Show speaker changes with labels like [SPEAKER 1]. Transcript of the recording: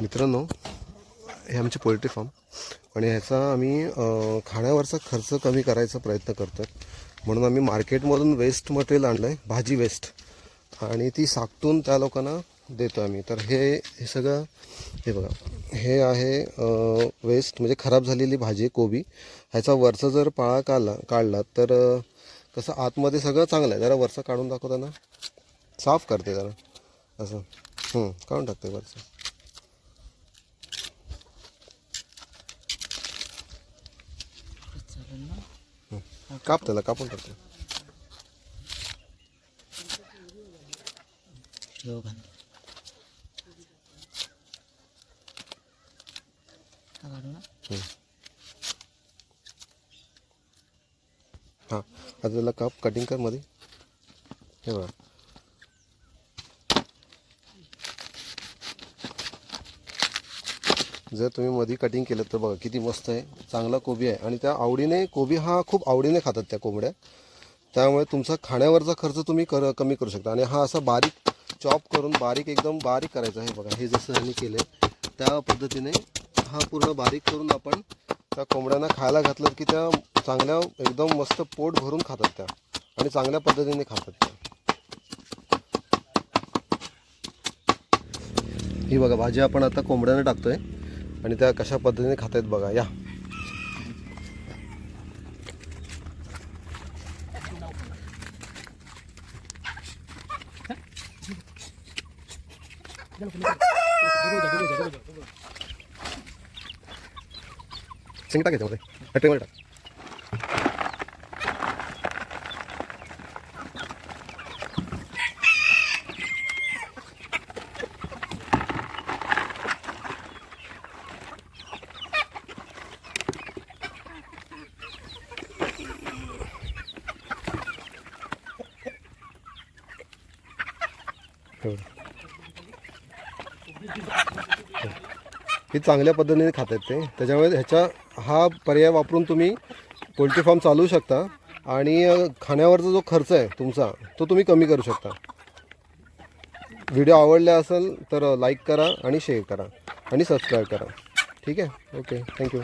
[SPEAKER 1] मित्रांनो हे आमचे पोल्ट्री फार्म आणि ह्याचा आम्ही खाण्यावरचा खर्च कमी करायचा प्रयत्न करतो म्हणून आम्ही मार्केटमधून वेस्ट मटेरियल आणलं आहे भाजी वेस्ट आणि ती साकटून त्या लोकांना देतो आम्ही. तर हे हे सगळं हे बघा. हे आहे वेस्ट म्हणजे खराब झालेली भाजी कोबी. ह्याचा वरचा जर पाळा काढला काढला तर कसं आतमध्ये सगळं चांगलं आहे. जरा वरचं काढून दाखवताना साफ करते जरा. असं. काढून टाकते वरचं. काप त्याला कापून टाकते.
[SPEAKER 2] हा
[SPEAKER 1] हां आता त्याला काप कटिंग कर मध्ये. हे बघा. जर तुम्ही मध्ये कटिंग केलं तर बघा किती मस्त आहे. चांगला कोबी आहे. आणि त्या आवडीने कोबी हा खूप आवडीने खातात त्या कोंबड्या. त्यामुळे तुमचा खाण्यावरचा खर्च तुम्ही कर कमी करू शकता. आणि हा असा बारीक चॉप करून बारीक एकदम बारीक करायचा आहे. बघा हे जसं ह्यांनी केलं आहे त्या पद्धतीने हा पूर्ण बारीक करून आपण त्या कोंबड्यांना खायला घातलं की त्या चांगल्या एकदम मस्त पोट भरून खातात त्या. आणि चांगल्या पद्धतीने खातात त्या. ही बघा भाजी आपण आता कोंबड्यांना टाकतोय. आणि त्या कशा पद्धतीने खातायत बघा या. शेंग टाकमध्ये. टाक. हे चांगल्या पद्धतीने खातात ते. त्याच्यामुळे ह्याचा हा पर्याय वापरून तुम्ही पोल्ट्री फार्म चालवू शकता. आणि खाण्यावरचा जो खर्च आहे तुमचा तो तुम्ही कमी करू शकता. व्हिडिओ आवडला असेल तर लाईक करा आणि शेअर करा आणि सबस्क्राईब करा. ठीक आहे? ओके. Thank you.